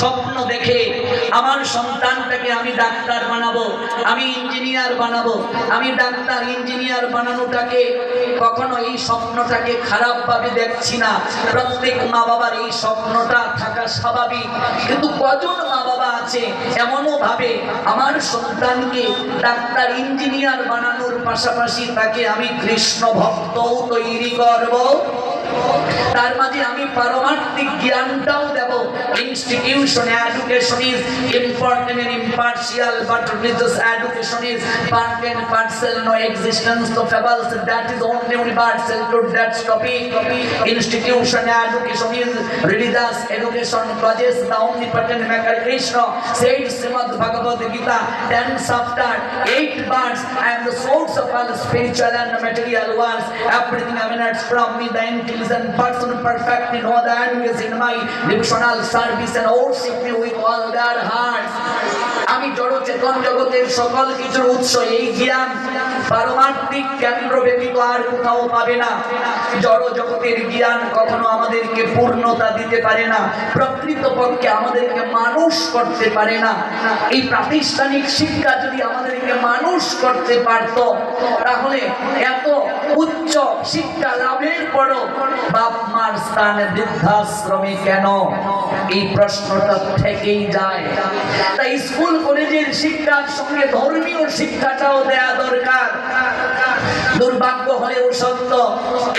স্বপ্ন দেখে আমার সন্তানটাকে আমি ডাক্তার বানাবো, আমি ইঞ্জিনিয়ার বানাবো, আমি ডাক্তার, ইঞ্জিনিয়ার বানানোটাকে কখনো এই স্বপ্নটাকে খারাপভাবে দেখছি না। প্রত্যেক মা বাবার এই স্বপ্নটা থাকা স্বাভাবিক। কিন্তু কজন মা বাবা আছে এমনও ভাবে আমার সন্তানকে ডাক্তার, ইঞ্জিনিয়ার বানানোর পাশাপাশি তাকে আমি কৃষ্ণ ভক্তও তৈরি করব। তার মাঝে আমি পারমার্থিক জ্ঞানটাও দেব। Institution education is important and impartial but religious education is part and parcel no existence to fables that is only universal to that topic institution education is religious education causes the omnipotent maker Krishna said Srimad Bhagavad Gita 10 chapter 8 verse I am the source of all spiritual and material worlds everything emanates from me the intelligent person perfectly know the enemies in my devotional service and worship me with all their hearts. আমি জড় চেতন জগতের সকল কিছুর উৎস, এই জ্ঞান পারমার্থিক কেন্দ্র ব্যতীত আর কোথাও পাবে না। জড় জগতের জ্ঞান কখনো আমাদেরকে পূর্ণতা দিতে পারে না প্রকৃত পক্ষে আমাদেরকে মানুষ করতে পারে না। এই প্রাতিষ্ঠানিক শিক্ষা যদি আমাদেরকে মানুষ করতে পারত, তাহলে এত উচ্চ শিক্ষা লাভের পরও বাপ মার স্থানে বৃদ্ধাশ্রমে কেন? এই প্রশ্নটা থেকেই যায়। তাই স্কুল, কলেজের শিক্ষার সঙ্গে ধর্মীয় শিক্ষাটাও দেয়া দরকার। দুর্ভাগ্য হলেও সত্য,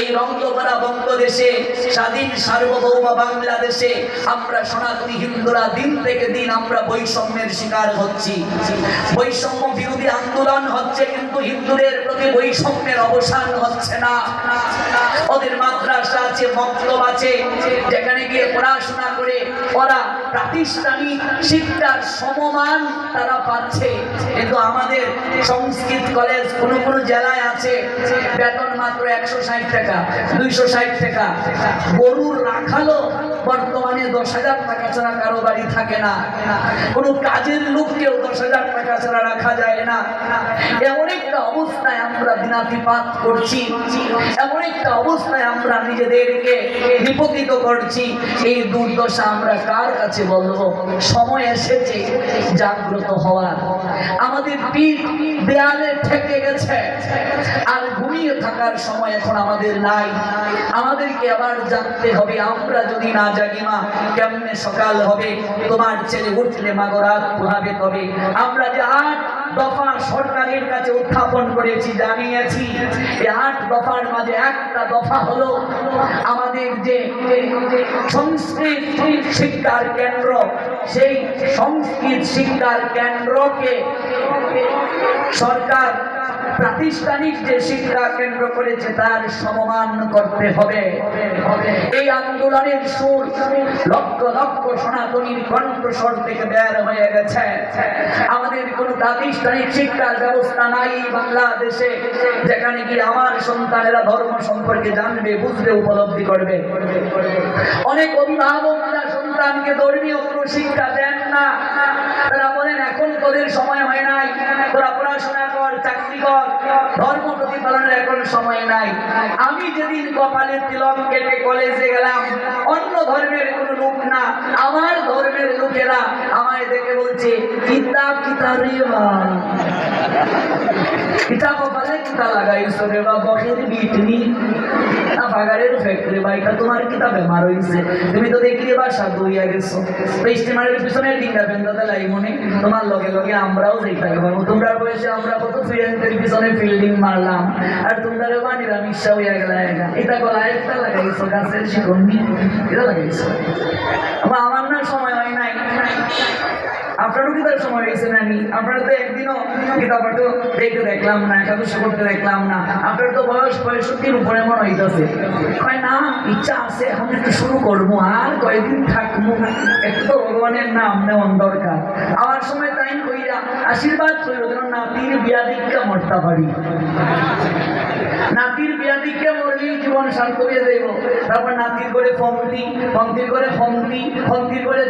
এই রঙ্গমারা বঙ্গদেশে, স্বাধীন সার্বভৌম বাংলাদেশে আমরা সনাতনী হিন্দুরা দিন থেকে দিন আমরা বৈষম্যের শিকার হচ্ছি। বৈষম্য বিরোধী আন্দোলন হচ্ছে কিন্তু হিন্দুদের প্রতি বৈষম্যের অবসান হচ্ছে না। ওদের মাদ্রাসা আছে, মক্তব আছে, যেখানে গিয়ে পড়াশোনা করে ওরা প্রাতিষ্ঠানিক শিক্ষার সমমান তারা পাচ্ছে। কিন্তু আমাদের সংস্কৃত কলেজ কোন কোন জেলায় আছে, বেতন মাত্র একশো ষাট টাকা, দুইশো ষাট টাকা। গরুর রাখালো বর্তমানে দশ হাজার টাকা ছাড়া কারও বাড়ি থাকে না। কোনো কাজের লোককেও দশ হাজার টাকা ছাড়া রাখা যায় না। এমন একটা অবস্থায় আমরা দিনাতিপাত করছি। এমন একটা অবস্থায় আমরা নিজেদেরকে বিপদিত করছি। এই দুর্দশা আমরা কার কাছে বলব? সময় এসেছে জাগ্রত হওয়ার। আমাদের পিঠ দেয়ালে ঠেকে গেছে। আর ঘুমিয়ে থাকার সময় এখন আমাদের নাই। আমাদেরকে আবার জানতে হবে। আমরা যদি না জাগি মা, কেমনে সকাল হবে? তোমার ছেলে উঠলে মাগো রাত পোহাবে তবে। আমরা যে আট দফা সরকারের কাছে উত্থাপন করেছি, জানিয়েছি এই আট দফার মাঝে একটা দফা হলো আমাদের যে সংস্কৃত শিক্ষার কেন্দ্র, সেই সংস্কৃত শিক্ষার কেন্দ্রকে সরকার প্রাতিষ্ঠানিক যে শিক্ষা কেন্দ্র করেছে, তার সমমান করতে হবে। এই আন্দোলনের সুর লক্ষ লক্ষ সনাতনীর কণ্ঠস্বর থেকে বের হয়ে গেছে। আমাদের কোনো প্রাতিষ্ঠানিক শিক্ষার ব্যবস্থা নাই বাংলাদেশে, যেখানে গিয়ে আমার সন্তানেরা ধর্ম সম্পর্কে জানবে, বুঝবে, উপলব্ধি করবে। অনেক অভিভাবকরা সন্তানকে ধর্মীয় কোনো শিক্ষা দেন না। তারা তোদের সময় হয় নাই। তোরা পড়াশোনা কর, চাকরি কর, ধর্ম প্রতিপালনের এখন সময় নাই। আমি যেদিন কপালের তিলক কেটে কলেজে গেলাম, অন্য ধর্মের কোনো লোক না। আমার লোকেরা আমায় দেখে বলছে কিতাব কিতাব রে মা? কিতাব কপালে কিতা লাগাইছো রে বা বসের বিটনি। বাগারের ফ্যাক্টরি বাইকা তোমার কিতা বেমার হইছে? তুমি তো দেখলি বাসা দইয়া গেছো। স্টিমারের পিছনে ডিঙ্গা বেন্দাতে লাই মনে তোমার লগে লগে আমরাও যেতে পারব তোমরা বয়সে আমরা কত ফ্রেন্ডের পিছনে ফিল্ডিং মারলাম। আর তোমরা রে বানিরা মিশা হইয়া গেলা এটা গলা একটা লাগাইছো, গাছের শিকন্ডি এটা লাগাইছো। আমার না সময় হয় নাই আপনারও কি তার সময় হয়েছে নানি আপনার তো একদিনও কিতাবটা দেখতে দেখলাম না একাদশী করতে দেখলাম না। আপনার তো বয়স পঁয়ষট্টির উপরে মনে হইতেছে। কয়, না, ইচ্ছা আছে, এখন একটু শুরু করব। আর কয়েকদিন থাকব একটু তো ভগবানের নাম নেওয়ার দরকার। আমার সময় তাই কইরা আশীর্বাদ কইল যেন নাতির বিয়া দীক্ষা মরতা পারি। নাতির বিয়া দিকে মরলেই জীবন শান্ত হয়ে যাইব। তারপর নাতির করে ফমতি ফমতির করে ফমতি ফমতির করে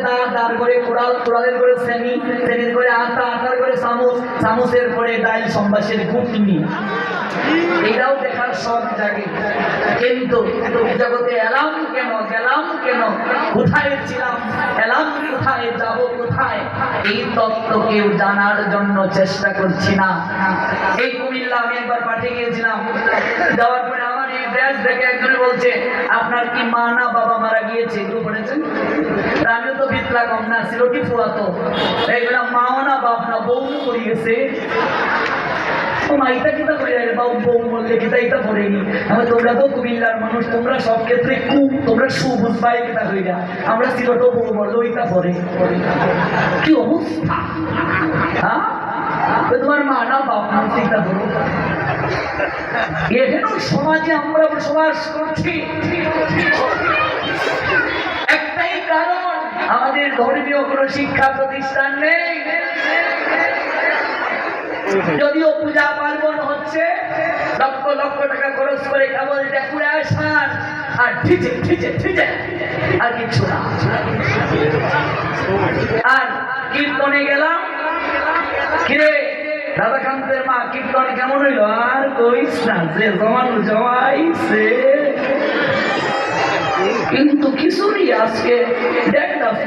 করে কোড়াল কোড়ালের করে শ্রেণি, শ্রেণির করে আটা আটার করে চামচ চামচের করে ডাইল সম্বাসের কুটনি এটাও দেখার সব জাগে। কিন্তু জগতে এলাম কেন, গেলাম কেন, কোথায় ছিলাম, এলাম কোথায়, যাব কোথায়, এই তত্ত্ব কেউ জানার জন্য চেষ্টা করছি না। এই কুমিল্লা আমি একবার পাঠিয়ে গিয়েছিলাম। যাওয়ার পরে আমার এই ব্যাস দেখে একজনে বলছে, আপনার কি মা না বাবা মারা গিয়েছে? একটু বলেছেন? তা আমিও তো বিতলা না সিরোটি ফুয়াতো এইগুলা মাও না, বাপ না বউ মরে গেছে। ও মাইটা কিতা করে রে বাবু বউ বললে, কিতা ইটা পড়েনি আমি তোমরা তো কুমিল্লার মানুষ, তোমরা সব ক্ষেত্রে কু, তোমরা সুবুজ পাই কিতা হইরা আমরা সিরোট বউ বলল ওইটা পরে কি অবস্থা? হ্যাঁ? তোমার মা না, বাপ না চিন্তা করো। এখানেও সমাজে আমরা বসবাস করছি। আমাদের ধর্মীয় কোনো শিক্ষা প্রতিষ্ঠান নেই। যদিও পূজা পার্বণ হচ্ছে, লক্ষ লক্ষ টাকা খরচ করে কেবল ডেকোরেশন আর ঠিচে ঠিচে ঠিচে, আর কিছু না। আর কীর্তনে গেলাম। কিরে, রাধাকান্তের মা, কীর্তন কেমন হইল? আর কইস না যে, জমানো জমাইছে। কিন্তু কিছুরই আজকে। দেখটা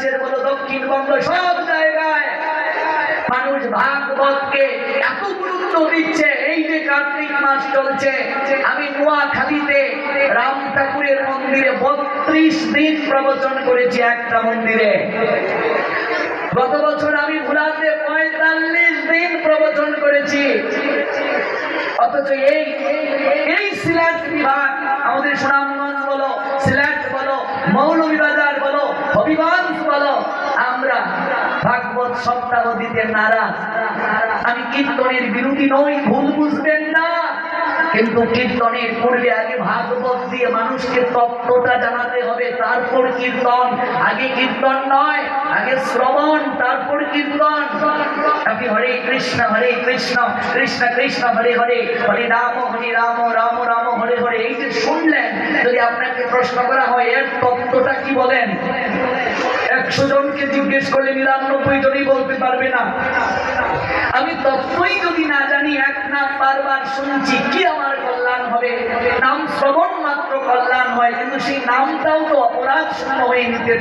বাংলাদেশের বলো দক্ষিণবঙ্গ সব জায়গায় মানুষ ভাগবতকে এত গুরুত্ব দিচ্ছে, এই যে কার্তিক মাস চলছে, আমি নোয়াখালীতে রাম ঠাকুরের মন্দিরে বত্রিশ দিন প্রবচন করেছি একটা মন্দিরে। গত বছর আমি ভুলাতে পঁয়তাল্লিশ দিন প্রবচন করেছি। অথচ এই এই সিলেট বিভাগ আমাদের সুনামগঞ্জ শ্রবণ, তারপর কীর্তন। হরে কৃষ্ণ হরে কৃষ্ণ কৃষ্ণ কৃষ্ণ, হরে হরে হরে রাম হরে রাম রাম রাম, হরে হরে। এই যে শুনলেন আপনাকে প্রশ্ন করা হয়, এর তত্ত্বটা কি বলেন? একশো জনকে জিজ্ঞেস করলে নিরানব্বই জনই বলতে পারবে না। আমি তত্ত্বই যদি না জানি, এক না বারবার শুনছি, কি আমার কল্যাণ হবে? নাম শ্রবণ মাত্র কল্যাণ হয়, কিন্তু সেই নামটাও তো অপরাধ শূন্য হয়ে নিতে পারে।